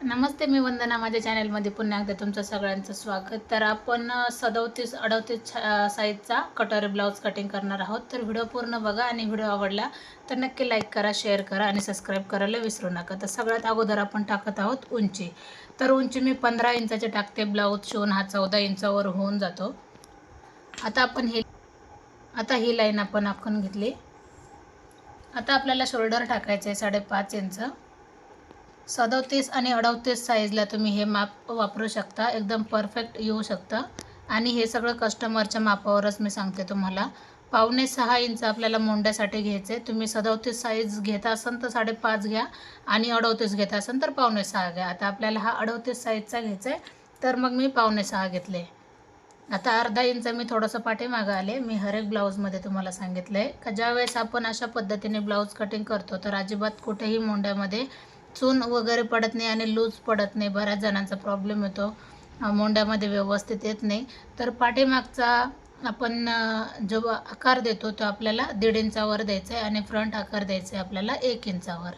नमस्ते मी वंदना माझ्या चॅनलमध्ये पुन्हा एकदा तुमचं सगळ्यांचं स्वागत. तर आपण सदोतीस अडतीस साईजचा कटोरी ब्लाऊज कटिंग करणार आहोत. तर व्हिडिओ पूर्ण बघा आणि व्हिडिओ आवडला तर नक्की लाईक करा शेअर करा आणि सबस्क्राईब करायला विसरू नका. तर सगळ्यात अगोदर आपण टाकत आहोत उंची. तर उंची मी पंधरा इंचाचे टाकते. ब्लाऊज शिवून हा चौदा इंचावर होऊन जातो. आता आपण ही आता ही लाईन आपण आखून घेतली. आता आपल्याला शोल्डर टाकायचं आहे साडेपाच इंच. सदोतीस आणि अडतीस साईजला तुम्ही हे माप वापरू शकता. एकदम परफेक्ट येऊ शकतं. आणि हे सगळं कस्टमरच्या मापावरच मी सांगते तुम्हाला. पावणे सहा इंच आपल्याला मोंड्यासाठी घ्यायचे. तुम्ही सदोतीस साईज घेत असाल तर साडेपाच घ्या आणि अडवतीस घेत असाल तर पावणे सहा घ्या. आता आपल्याला हा अडवतीस साईजचा घ्यायचा आहे तर मग मी पावणे सहा घेतले. आता अर्धा इंच मी थोडंसं पाठीमागं आले. मी हर एक ब्लाऊजमध्ये तुम्हाला सांगितलं आहे का ज्यावेळेस आपण अशा पद्धतीने ब्लाऊज कटिंग करतो तर अजिबात कुठेही मोंड्यामध्ये चून वगैरे पडत नाही आणि लूज पडत नाही. बऱ्याच जणांचा प्रॉब्लेम येतो. मोंड्यामध्ये व्यवस्थित येत नाही. तर पाठीमागचा आपण जो आकार देतो तो आपल्याला दीड इंचावर द्यायचा आहे आणि फ्रंट आकार द्यायचा आहे आपल्याला एक इंचावर.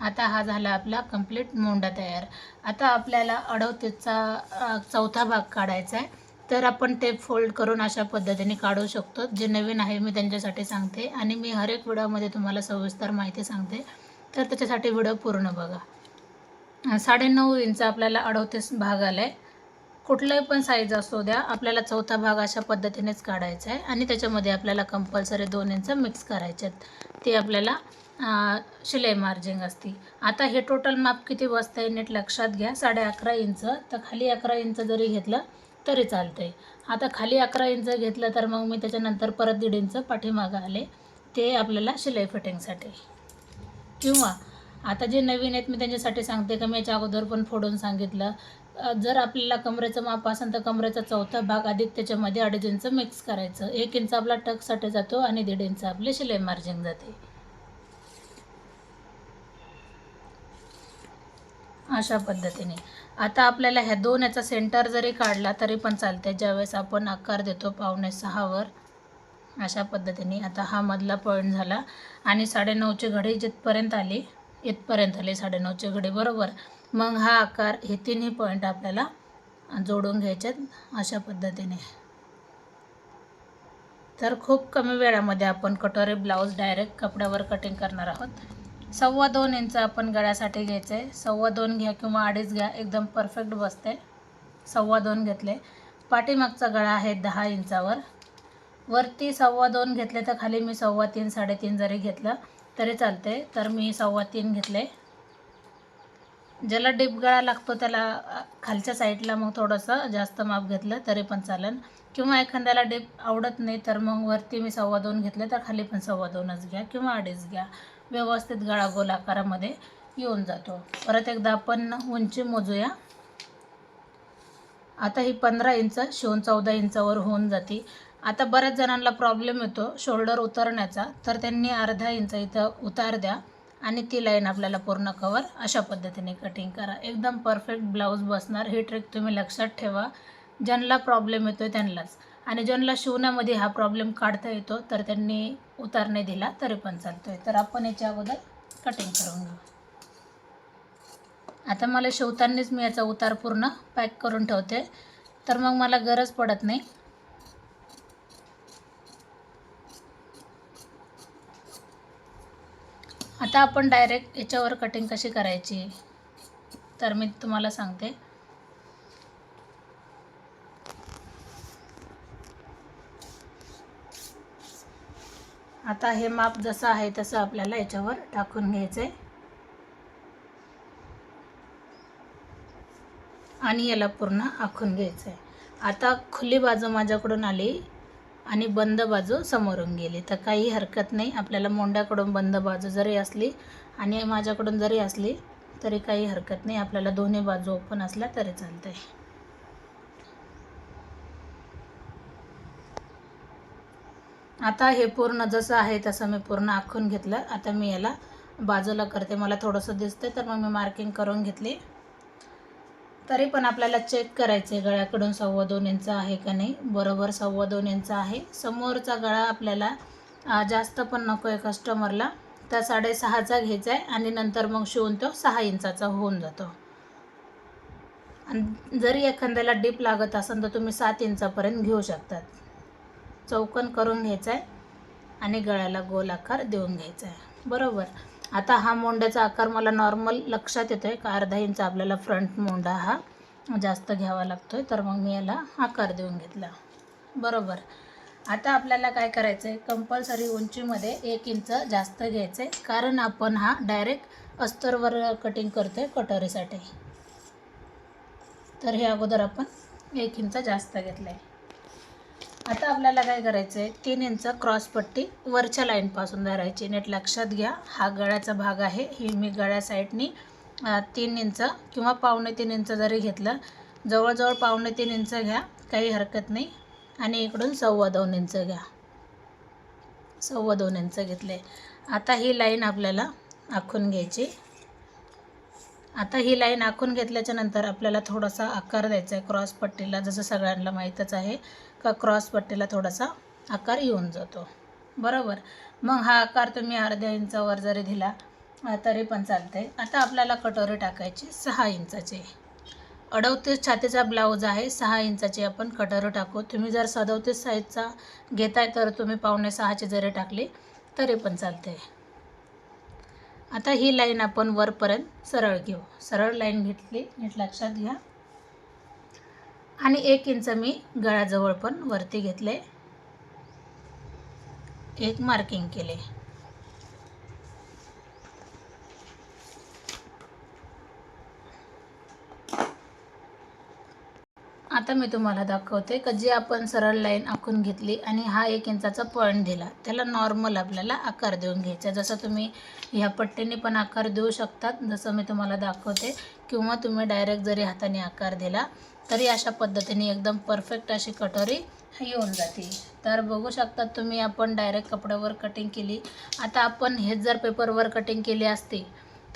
आता हा झाला आपला कंप्लीट मोंडा तयार. आता आपल्याला अडवतीचा चौथा भाग काढायचा आहे. तर आपण ते फोल्ड करून अशा पद्धतीने काढू शकतो. जे नवीन आहे मी त्यांच्यासाठी सांगते. आणि मी हर एक व्हिडिओमध्ये तुम्हाला सविस्तर माहिती सांगते. तर त्याच्यासाठी व्हिडिओ पूर्ण बघा. साडेनऊ इंच आपल्याला अडवतीस भाग आला आहे कुठलाही पण साईज असू द्या आपल्याला चौथा भाग अशा पद्धतीनेच काढायचा आहे आणि त्याच्यामध्ये आपल्याला कंपल्सरी दोन इंच मिक्स करायचे आहेत. ते आपल्याला शिलाई मार्जिंग असते. आता हे टोटल माप किती बसतं आहे नीट लक्षात घ्या. साडे अकरा इंच. तर खाली अकरा इंच जरी घेतलं तरी चालतं आहे आता खाली अकरा इंच घेतलं तर मग मी त्याच्यानंतर परत दीड इंच पाठीमागं आले. ते आपल्याला शिलाई फिटिंगसाठी किंवा आता जे नवीन आहेत मी त्यांच्यासाठी सांगते का मी याच्या अगोदर पण फोडून सांगितलं. जर आपल्याला कमरेचं माप असेल तर कमरेचा चौथा भाग अधिक त्याच्यामध्ये अडीच इंच मिक्स करायचं. एक इंच आपला टकसाठी जातो आणि दीड इंच आपले शिलाई मार्जिंग जाते. अशा पद्धतीने. आता आपल्याला ह्या दोन याचा सेंटर जरी काढला तरी पण चालते ज्यावेळेस आपण आकार देतो पावणे सहावर अशा पद्धतीने आता हा मधला पॉईंट झाला. आणि साडेनऊचे घडी जिथपर्यंत आली इथपर्यंत आली साडेनऊचे घडी बरोबर. मग हा आकार हे तिन्ही पॉईंट आपल्याला जोडून घ्यायचे अशा पद्धतीने. तर खूप कमी वेळामध्ये आपण कटोरी ब्लाऊज डायरेक्ट कपड्यावर कटिंग करणार आहोत. सव्वा दोन इंच आपण गळ्यासाठी घ्यायचं. आहे सव्वा दोन घ्या किंवा अडीच घ्या एकदम परफेक्ट बसते. सव्वा दोन घेतले. पाठीमागचा गळा आहे दहा इंचावर. वरती सव्वा दोन घेतले तर खाली मी सव्वा तीन साडेतीन जरी घेतलं तरी चालते. तर मी सव्वा तीन घेतले. ज्याला डीप गळा लागतो त्याला खालच्या साईडला मग थोडंसं जास्त माप घेतलं तरी पण चालेल किंवा एखाद्याला डीप आवडत नाही तर मग वरती मी सव्वा दोन घेतले तर खाली पण सव्वा दोनच घ्या किंवा अडीच घ्या. व्यवस्थित गळा गोल आकारामध्ये येऊन जातो. परत एकदा आपण उंची मोजूया. आता ही पंधरा इंच शिवून चौदा इंचावर होऊन जाते. आता बऱ्याच जणांना प्रॉब्लेम येतो शोल्डर उतरण्याचा. तर त्यांनी अर्धा इंच इथं उतार द्या आणि ती लाईन आपल्याला पूर्ण कवर अशा पद्धतीने कटिंग करा. एकदम परफेक्ट ब्लाऊज बसणार. ही ट्रिक तुम्ही लक्षात ठेवा. ज्यांना प्रॉब्लेम येतो त्यांनाच. आणि ज्यांना शिवण्यामध्ये हा प्रॉब्लेम काढता येतो तर त्यांनी उतार नाही दिला तरी पण चालतो आहे तर आपण याच्या अगोदर कटिंग करून घेऊ. आता मला शिवतानाच मी याचा उतार पूर्ण पॅक करून ठेवते. तर मग मला गरज पडत नाही. आता आपण डायरेक्ट याच्यावर कटिंग कशी करायची? तर मी तुम्हाला सांगते. आता हे माप जसं आहे तसं आपल्याला याच्यावर टाकून घ्यायचं आहे आणि याला पूर्ण आखून घ्यायचं आहे आता खुली बाजू माझ्याकडून आली. आणि बंद बाजू समोरून गेली. तर काही हरकत नाही. आपल्याला मोंड्याकडून बंद बाजू जरी असली आणि माझ्याकडून जरी असली तरी काही हरकत नाही. आपल्याला दोन्ही बाजू ओपन असल्या तरी चालतं आहे आता हे पूर्ण जसं आहे तसं मी पूर्ण आखून घेतलं. आता मी याला बाजूला करते. मला थोडंसं दिसतं तर मग मी मार्किंग करून घेतली. तरी पण आपल्याला चेक करायचं आहे गळ्याकडून सव्वा दोन इंच आहे का नाही. बरोबर सव्वा दोन इंच आहे. समोरचा गळा आपल्याला जास्त पण नको आहे कस्टमरला तर साडेसहाचा घ्यायचा आहे आणि नंतर मग शिवून तो सहा इंचाचा होऊन जातो. आणि जरी एखाद्याला डीप लागत असेल तर तुम्ही सात इंचापर्यंत घेऊ शकतात. चौकन करून घ्यायचा आहे आणि गळ्याला गोल आकार देऊन घ्यायचा आहे बरोबर? आता हा मोंड्याचा आकार मला नॉर्मल लक्षात येतो आहे का अर्धा इंच आपल्याला फ्रंट मोंडा हा जास्त घ्यावा लागतो आहे तर मग मी याला आकार देऊन घेतला. बरोबर. आता आपल्याला काय करायचं आहे कंपल्सरी उंचीमध्ये एक इंच जास्त घ्यायचं आहे कारण आपण हा डायरेक्ट अस्तरवर कटिंग करतो आहे कटोरीसाठी तर हे अगोदर आपण एक इंच जास्त घेतलं आहे आता आपल्याला काय करायचं आहे तीन इंच क्रॉसपट्टी वरच्या लाईनपासून धरायची. नीट लक्षात घ्या. हा गळ्याचा भाग आहे. ही मी गळ्या साईडनी तीन इंच किंवा पावणे तीन इंच जरी घेतलं जवळजवळ पावणे तीन इंच घ्या. काही हरकत नाही. आणि इकडून सव्वा दोन इंच घ्या. सव्वा दोन इंच घेतले. आता ही लाईन आपल्याला आखून घ्यायची. आता ही लाईन आखून घेतल्याच्या नंतर आपल्याला थोडासा आकार द्यायचा आहे. क्रॉस पट्टीला जसं सगळ्यांना माहीतच आहे का क्रॉस पट्टीला थोडासा आकार येऊन जातो. बरोबर? मग हा आकार तुम्ही अर्ध्या इंचावर जरी दिला तरी पण चालते आता आपल्याला कटोरी टाकायची सहा इंचाची. अडवतीस छातीचा ब्लाऊज आहे सहा इंचाची आपण कटोरी टाकू. तुम्ही जर सदोतीस साईजचा घेताय तर तुम्ही पावणे सहाची जरी टाकली तरी पण चालते आता ही लाईन आपण वरपर्यंत सरळ घेऊ. सरळ लाईन घेतली नीट लक्षात घ्या. आणि एक इंच मी गळाजवळ पण वरती घेतले. एक मार्किंग केले. आता मी तुम्हाला दाखवते का जी आपण सरळ लाईन आखून घेतली आणि हा एक इंचाचा पॉईंट दिला. त्याला नॉर्मल आपल्याला आकार देऊन घ्यायचा जसं तुम्ही ह्या पट्टीने पण आकार देऊ शकतात जसं मी तुम्हाला दाखवते. किंवा तुम्ही डायरेक्ट जरी हाताने आकार दिला तरी अशा पद्धतीने एकदम परफेक्ट अशी कटोरी येऊन जाते. तर बघू शकतात तुम्ही आपण डायरेक्ट कपड्यावर कटिंग केली. आता आपण हेच जर पेपरवर कटिंग केली असती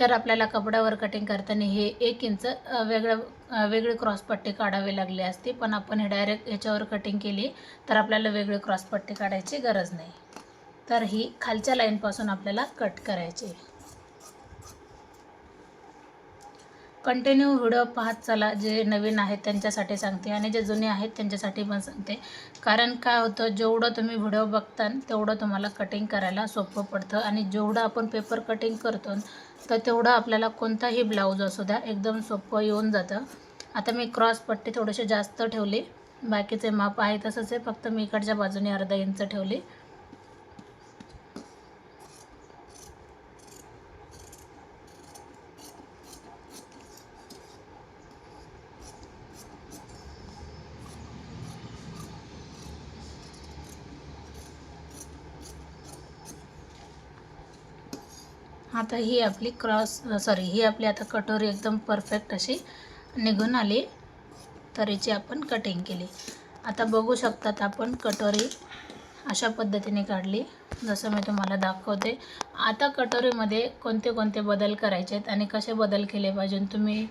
तर आपल्याला कपड्यावर कटिंग करताना हे एक इंच वेगळं अ, वेगळी क्रॉसपट्टी काढावी लागली असती. पण आपण हे डायरेक्ट याच्यावर कटिंग केली तर आपल्याला वेगळी क्रॉसपट्टी काढायची गरज नाही. तर ही खालच्या लाईनपासून आपल्याला कट करायची. कंटिन्यू व्हिडिओ पाहत चला. जे नवीन आहेत त्यांच्यासाठी सांगते आणि जे जुने आहेत त्यांच्यासाठी पण सांगते. कारण काय होतं जेवढं तुम्ही व्हिडिओ बघता तेवढं तुम्हाला कटिंग करायला सोपं पडतं. आणि जेवढं आपण पेपर कटिंग करतो तर तेवढं आपल्याला कोणताही ब्लाऊज असू द्या एकदम सोपं येऊन जातं. आता मी क्रॉस पट्टी थोडीशी जास्त ठेवली. बाकीचे माप आहे तसंच आहे फक्त मी इकडच्या बाजूने अर्धा इंच ठेवली. आता ही आपली क्रॉस सॉरी ही आपली आता कटोरी एकदम परफेक्ट अशी निघून आली. तरीची आपण कटिंग केली. आता बघू शकतात आपण कटोरी अशा पद्धतीने काढली. जसं मी तुम्हाला दाखवते. आता कटोरीमध्ये कोणते कोणते बदल करायचे आहेत आणि कसे बदल केले पाहिजे तुम्ही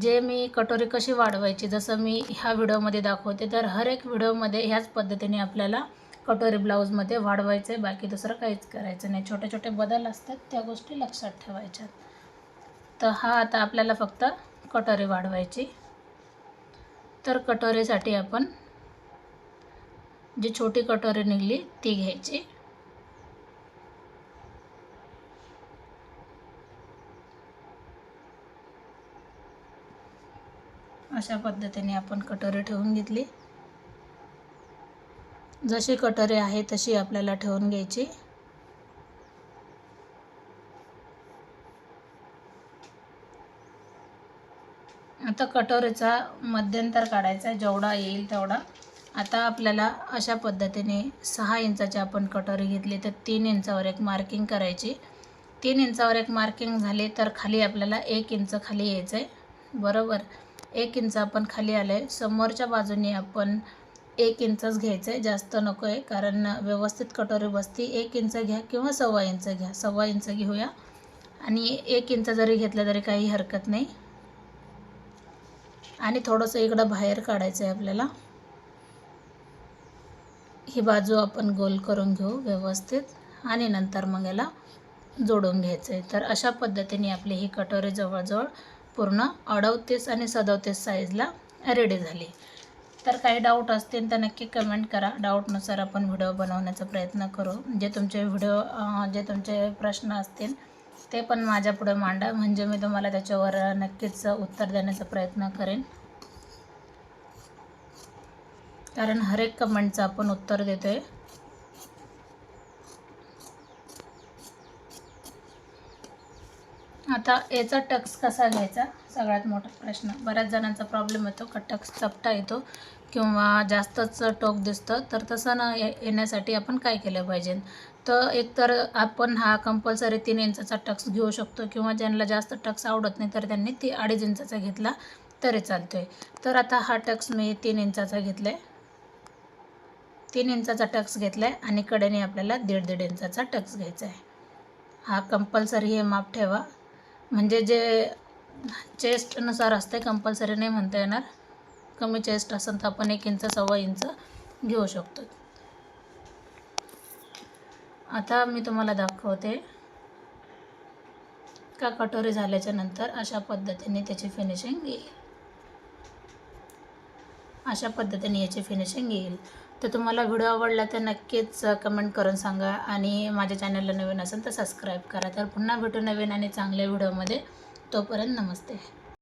जे मी कटोरी कशी वाढवायची जसं मी ह्या व्हिडिओमध्ये दाखवते तर हर एक व्हिडिओमध्ये ह्याच पद्धतीने आपल्याला कटोरी ब्लाऊजमध्ये वाढवायचं आहे बाकी दुसरं काहीच करायचं नाही. छोटे छोटे बदल असतात त्या गोष्टी लक्षात ठेवायच्या. तर हा आता आपल्याला फक्त कटोरी वाढवायची. तर कटोरीसाठी आपण जी छोटी कटोरी निघली ती घ्यायची. अशा पद्धतीने आपण कटोरी ठेवून घेतली. जशी कटोरी आहे तशी आपल्याला ठेवून घ्यायची. आता कटोरीचा मध्यंतर काढायचा आहे जेवढा येईल तेवढा. आता आपल्याला अशा पद्धतीने सहा इंचाची आपण कटोरी घेतली तर तीन इंचावर एक मार्किंग करायची. तीन इंचावर एक मार्किंग झाले तर खाली आपल्याला एक इंच खाली यायचं आहे बरोबर? एक इंच आपण खाली आलं आहे समोरच्या बाजूने आपण एक इंचच घ्यायचं आहे जास्त नको आहे कारण व्यवस्थित कटोरी बसती. एक इंच घ्या किंवा सव्वा इंच घ्या. सव्वा इंच घेऊया. आणि एक इंच जरी घेतलं तरी काही हरकत नाही. आणि थोडंसं इकडं बाहेर काढायचं आहे आपल्याला. ही बाजू आपण गोल करून घेऊ व्यवस्थित. आणि नंतर मग याला जोडून घ्यायचं आहे तर अशा पद्धतीने आपली ही कटोरी जवळजवळ पूर्ण अडवतीस आणि सदवतीस साईजला रेडी झाली. तर काही डाऊट असतील तर नक्की कमेंट करा. डाऊटनुसार आपण व्हिडिओ बनवण्याचा प्रयत्न करू. जे तुमचे व्हिडिओ जे तुमचे प्रश्न असतील ते पण माझ्यापुढे मांडा. म्हणजे मी तुम्हाला त्याच्यावर नक्कीच उत्तर देण्याचा प्रयत्न करेन. कारण हर एक कमेंटचं आपण उत्तर देतो आहे आता याचा टक्स कसा घ्यायचा? सगळ्यात मोठा प्रश्न. बऱ्याच जणांचा प्रॉब्लेम येतो का टक्स चपटा येतो किंवा जास्तच टोक दिसतं. तर तसं न ये- येण्यासाठी आपण काय केलं पाहिजे? तर एकतर आपण हा कंपल्सरी तीन इंचाचा टक्स घेऊ शकतो किंवा ज्यांना जास्त टक्स आवडत नाही तर त्यांनी ती अडीच इंचाचा घेतला तरी चालतोय. तर आता हा टक्स मी तीन इंचाचा घेतला आहे तीन इंचाचा टक्स घेतला आहे आणि कडेने आपल्याला दीड दीड इंचाचा टक्स घ्यायचा आहे. हा कंपल्सरी हे माप ठेवा. म्हणजे जे चेस्टनुसार असते कंपल्सरी नाही म्हणता येणार. कमी चेस्ट असेल तर आपण एक इंच सव्वा इंच घेऊ शकतो. आता मी तुम्हाला दाखवते. का कटोरी झाल्याच्यानंतर अशा पद्धतीने त्याची फिनिशिंग येईल. अशा पद्धतीने याची फिनिशिंग येईल. तर तुम्हाला व्हिडिओ आवडला तर नक्कीच कमेंट करून सांगा आणि माझ्या चॅनलला नवीन असेल तर सबस्क्राईब करा. तर पुन्हा भेटू नवीन आणि चांगल्या व्हिडिओमध्ये तोपर्यंत नमस्ते.